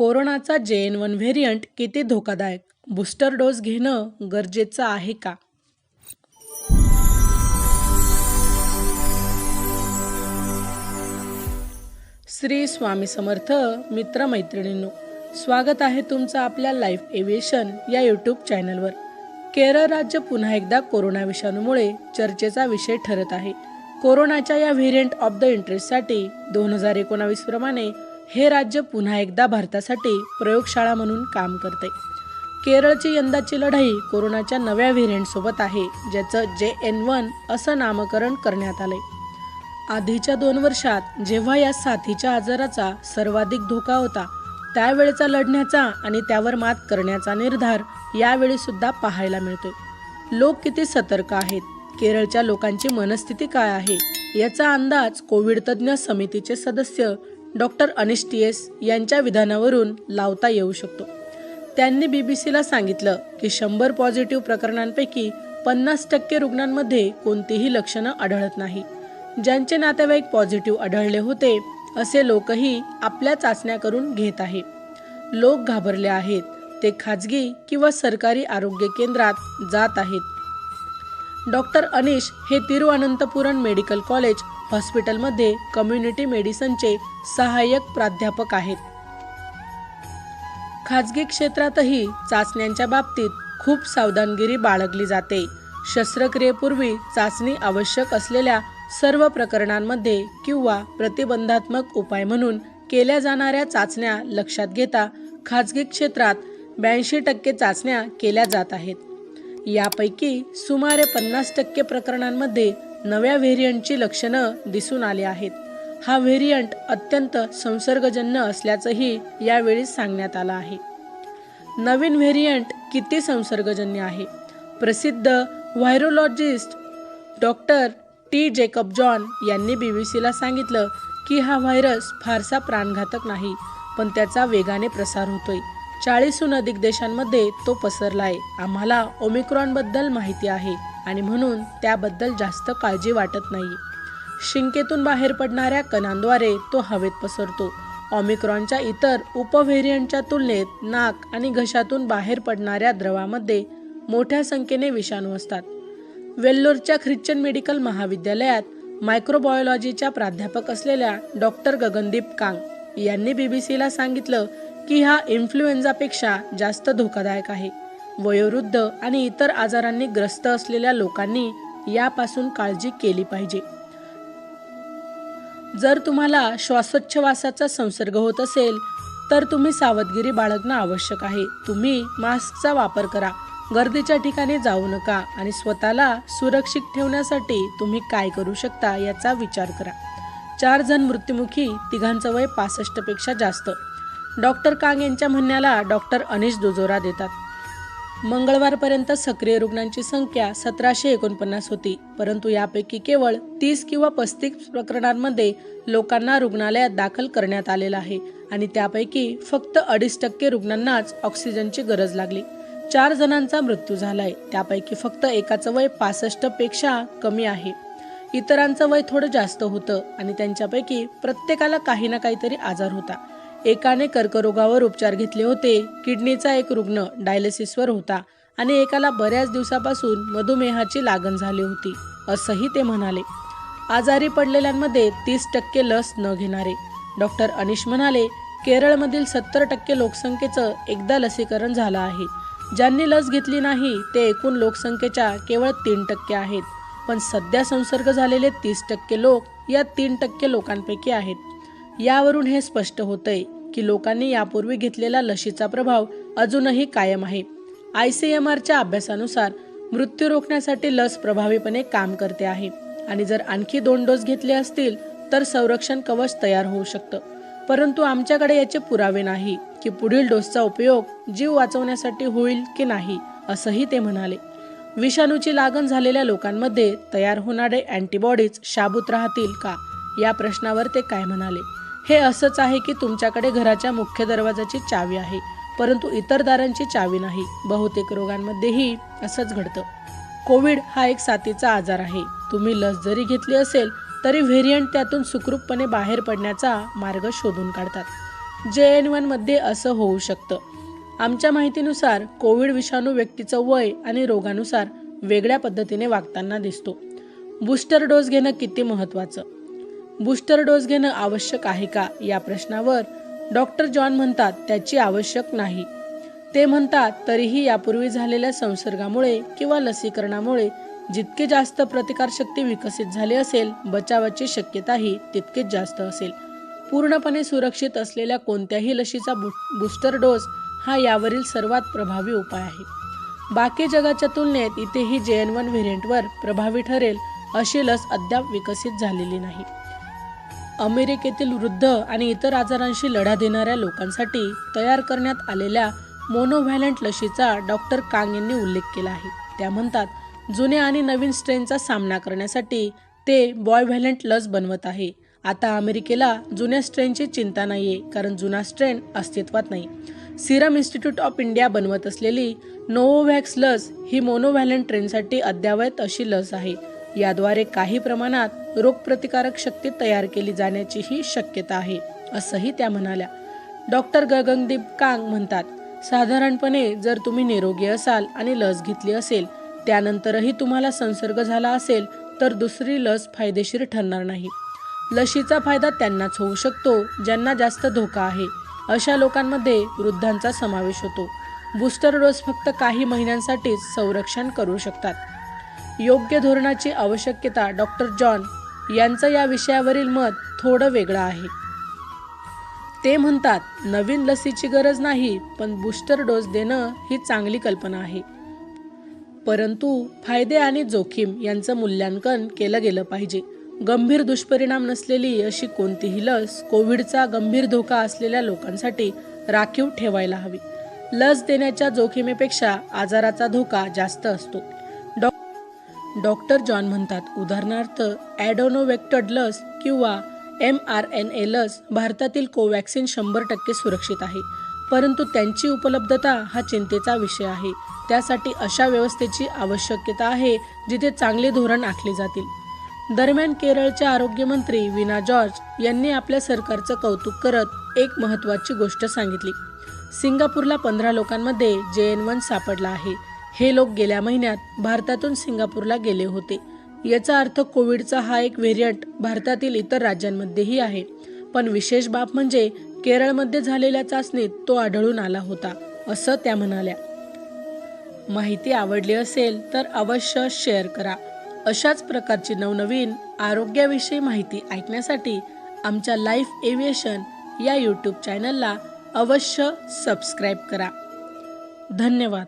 कोरोनाचा जे N one variant किती धोकादायक? बूस्टर डोस घेणं गरजेचं आहे का? श्री स्वामी समर्थ मित्रमैत्रिणींनो स्वागत आहे तुमचं आपल्या लाईफ एव्हिएशन या यूट्यूब चॅनलवर. केरळ राज्य पुन्हा एकदा कोरोना विषाणूमुळे चर्चेचा विषय ठरत आहे. कोरोनाच्या या व्हेरियंट ऑफ द इंटरेस्टसाठी दोन हजार एकोणावीस प्रमाणे हे राज्य पुन्हा एकदा भारतासाठी प्रयोगशाळा म्हणून काम करते. केरळची यंदाची लढाई कोरोनाच्या नव्या व्हेरियंटसोबत आहे ज्याचं जे एन वन असं नामकरण करण्यात आले आधीच्या दोन वर्षात जेव्हा या साथीच्या आजाराचा सर्वाधिक धोका होता त्यावेळेचा लढण्याचा आणि त्यावर मात करण्याचा निर्धार यावेळी सुद्धा पाहायला मिळतोय. लोक किती सतर्क आहेत? केरळच्या लोकांची मनस्थिती काय आहे? याचा अंदाज कोविड तज्ज्ञ समितीचे सदस्य डॉक्टर अनिश टी एस यांच्या विधानावरून लावता येऊ शकतो. त्यांनी बी बी सीला सांगितलं की शंभर पॉझिटिव्ह प्रकरणांपैकी पन्नास टक्के रुग्णांमध्ये कोणतीही लक्षणं आढळत नाही. ज्यांचे नातेवाईक पॉझिटिव्ह आढळले होते असे लोकही आपल्या चाचण्या करून घेत आहे. लोक घाबरले आहेत. ते खाजगी किंवा सरकारी आरोग्य केंद्रात जात आहेत. डॉक्टर अनिश हे तिरुअनंतपुरम मेडिकल कॉलेज हॉस्पिटलमध्ये कम्युनिटी मेडिसनचे सहाय्यक प्राध्यापक आहेत. खाजगी क्षेत्रातही चाचण्यांच्या बाबतीत खूप सावधानगिरी बाळगली जाते. शस्त्रक्रियेपूर्वी चाचणी आवश्यक असलेल्या सर्व प्रकरणांमध्ये किंवा प्रतिबंधात्मक उपाय म्हणून केल्या जाणाऱ्या चाचण्या लक्षात घेता खाजगी क्षेत्रात ब्याऐंशी टक्के चाचण्या केल्या जात आहेत. यापैकी सुमारे पन्नास टक्के प्रकरणांमध्ये नव्या व्हेरियंटची लक्षणं दिसून आली आहेत. हा व्हेरियंट अत्यंत संसर्गजन्य असल्याचंही यावेळी सांगण्यात आलं आहे. नवीन व्हेरियंट किती संसर्गजन्य आहे? प्रसिद्ध virologist doctor T. Jacob John यांनी बी बी सीला सांगितलं की हा व्हायरस फारसा प्राणघातक नाही पण त्याचा वेगाने प्रसार होतोय. चाळीसहून अधिक देशांमध्ये तो पसरलाय. आम्हाला ओमिक्रॉनबद्दल माहिती आहे. आणि म्हणून त्याबद्दल जास्त काळजी वाटत नाही. शिंकेतून बाहेर पडणाऱ्या कणांद्वारे तो हवेत पसरतो. ऑमिक्रॉनच्या इतर उपव्हेरियंटच्या तुलनेत नाक आणि घशातून बाहेर पडणाऱ्या द्रवामध्ये मोठ्या संख्येने विषाणू असतात. वेल्लोरच्या ख्रिश्चन मेडिकल महाविद्यालयात मायक्रोबायोलॉजीच्या प्राध्यापक असलेल्या डॉक्टर गगनदीप कांग यांनी बीबीसीला सांगितलं की हा इन्फ्लुएन्झापेक्षा जास्त धोकादायक आहे. वयोवृद्ध आणि इतर आजारांनी ग्रस्त असलेल्या लोकांनी यापासून काळजी केली पाहिजे. जर तुम्हाला श्वासोच्छवासाचा संसर्ग होत असेल तर तुम्ही सावधगिरी बाळगणं आवश्यक आहे. तुम्ही मास्कचा वापर करा. गर्दीच्या ठिकाणी जाऊ नका आणि स्वतःला सुरक्षित ठेवण्यासाठी तुम्ही काय करू शकता याचा विचार करा. चार जण मृत्युमुखी तिघांचं वय पासष्टपेक्षा जास्त. डॉक्टर कांग यांच्या म्हणण्याला डॉक्टर अनिश दुजोरा देतात. मंगळवारपर्यंत सक्रिय रुग्णांची संख्या सतराशे एकोणपन्नास होती. परंतु यापैकी केवळ तीस किंवा पस्तीस प्रकरणांमध्ये लोकांना रुग्णालयात दाखल करण्यात आलेलं आहे आणि त्यापैकी फक्त अडीच टक्के रुग्णांनाच ऑक्सिजनची गरज लागली. चार जणांचा मृत्यू झालाय. त्यापैकी फक्त एकाचं वय पासष्टपेक्षा कमी आहे. इतरांचं वय थोडं जास्त होतं आणि त्यांच्यापैकी प्रत्येकाला काही ना काहीतरी आजार होता. एकाने कर्करोगावर उपचार घेतले होते. किडनीचा एक रुग्ण डायलिसिसवर होता आणि एकाला बऱ्याच दिवसापासून मधुमेहाची लागण झाली होती असंही ते म्हणाले. आजारी पडलेल्यांमध्ये तीस टक्के लस न घेणारे. डॉक्टर अनिश म्हणाले केरळमधील सत्तर टक्के लोकसंख्येचं एकदा लसीकरण झालं आहे. ज्यांनी लस घेतली नाही ते एकूण लोकसंख्येच्या केवळ तीन टक्के आहेत. पण सध्या संसर्ग झालेले तीस टक्के लोक या तीन टक्के लोकांपैकी आहेत. यावरून हे स्पष्ट होतंय की लोकांनी यापूर्वी घेतलेला लशीचा प्रभाव अजूनही कायम आहे. आय सी एम आरच्या अभ्यासानुसार मृत्यू रोखण्यासाठी लस प्रभावीपणे काम करते आहे आणि जर आणखी दोन डोस घेतले असतील तर संरक्षण कवच तयार होऊ शकतं. परंतु आमच्याकडे याचे पुरावे नाही की पुढील डोसचा उपयोग जीव वाचवण्यासाठी होईल की नाही असंही ते म्हणाले. विषाणूची लागण झालेल्या लोकांमध्ये तयार होणारे अँटीबॉडीज शाबूत राहतील का या प्रश्नावर ते काय म्हणाले? हे असंच आहे की तुमच्याकडे घराच्या मुख्य दरवाजाची चावी आहे परंतु इतर दारांची चावी नाही. बहुतेक रोगांमध्येही असंच घडतं. कोविड हा एक साथीचा आजार आहे. तुम्ही लस जरी घेतली असेल तरी व्हेरियंट त्यातून सुखरूपपणे बाहेर पडण्याचा मार्ग शोधून काढतात. जे एन वनमध्ये असं होऊ शकतं. आमच्या माहितीनुसार कोविड विषाणू व्यक्तीचं वय आणि रोगानुसार वेगळ्या पद्धतीने वागताना दिसतो. बूस्टर डोस घेणं किती महत्त्वाचं? बूस्टर डोस घेणं आवश्यक आहे का? या प्रश्नावर डॉक्टर जॉन म्हणतात त्याची आवश्यक नाही. ते म्हणतात तरीही यापूर्वी झालेल्या संसर्गामुळे किंवा लसीकरणामुळे जितके जास्त प्रतिकारशक्ती विकसित झाली असेल बचावाची शक्यताही तितकीच जास्त असेल. पूर्णपणे सुरक्षित असलेल्या कोणत्याही लशीचा बु बूस्टर डोस हा यावरील सर्वात प्रभावी उपाय आहे. बाकी जगाच्या तुलनेत इथेही जे एन वन व्हेरियंटवर प्रभावी ठरेल अशी लस अद्याप विकसित झालेली नाही. अमेरिकेतील वृद्ध आणि इतर आजारांशी लढा देणाऱ्या लोकांसाठी तयार करण्यात आलेल्या मोनोव्हॅलंट लशीचा डॉक्टर कांग यांनी उल्लेख केला आहे. त्या म्हणतात जुन्या आणि नवीन स्ट्रेनचा सामना करण्यासाठी ते बॉयव्हॅलंट लस बनवत आहे. आता अमेरिकेला जुन्या स्ट्रेनची चिंता नाहीये कारण जुना स्ट्रेन अस्तित्वात नाही. सिरम इन्स्टिट्यूट ऑफ इंडिया बनवत असलेली नोवोव्हॅक्स लस ही मोनोव्हॅलंट ट्रेनसाठी अद्यावत अशी लस आहे. याद्वारे काही प्रमाणात रोगप्रतिकारक शक्ती तयार केली जाण्याचीही शक्यता आहे असंही त्या म्हणाल्या. डॉक्टर गगनदीप कांग म्हणतात साधारणपणे जर तुम्ही निरोगी असाल आणि लस घेतली असेल त्यानंतरही तुम्हाला संसर्ग झाला असेल तर दुसरी लस फायदेशीर ठरणार नाही. लशीचा फायदा त्यांनाच होऊ शकतो ज्यांना जास्त धोका आहे. अशा लोकांमध्ये वृद्धांचा समावेश होतो. बूस्टर डोस फक्त काही महिन्यांसाठीच संरक्षण करू शकतात. योग्य धोरणाची आवश्यकता डॉक्टर जॉन यांचं या विषयावरील मत थोडं वेगळं आहे. ते म्हणतात नवीन लसीची गरज नाही पण बूस्टर डोस देणं ही चांगली कल्पना आहे. परंतु फायदे आणि जोखीम यांचं मूल्यांकन केलं गेलं पाहिजे. गंभीर दुष्परिणाम नसलेली अशी कोणतीही लस कोविडचा गंभीर धोका असलेल्या लोकांसाठी राखीव ठेवायला हवी. लस देण्याच्या जोखीमेपेक्षा आजाराचा धोका जास्त असतो. डॉक्टर जॉन म्हणतात उदाहरणार्थ ॲडोनोवेक्टड लस किंवा एम आर एन ए लस भारतातील कोवॅक्सिन शंभर टक्के सुरक्षित आहे. परंतु त्यांची उपलब्धता हा चिंतेचा विषय आहे. त्यासाठी अशा व्यवस्थेची आवश्यकता आहे जिथे चांगले धोरण आखले जातील. दरम्यान केरळचे आरोग्यमंत्री विना जॉर्ज यांनी आपल्या सरकारचं कौतुक करत एक महत्त्वाची गोष्ट सांगितली. सिंगापूरला पंधरा लोकांमध्ये जे एन वन सापडला आहे. हे लोक गेल्या महिन्यात भारतातून सिंगापूरला गेले होते. याचा अर्थ कोविडचा हा एक व्हेरियंट भारतातील इतर राज्यांमध्येही आहे. पण विशेष बाब म्हणजे केरळमध्ये झालेल्या चाचणीत तो आढळून आला होता असं त्या म्हणाल्या. माहिती आवडली असेल तर अवश्य शेअर करा. अशाच प्रकारची नवनवीन आरोग्याविषयी माहिती ऐकण्यासाठी आमच्या लाईफ एव्हिएशन या यूट्यूब चॅनलला अवश्य सबस्क्राईब करा. धन्यवाद.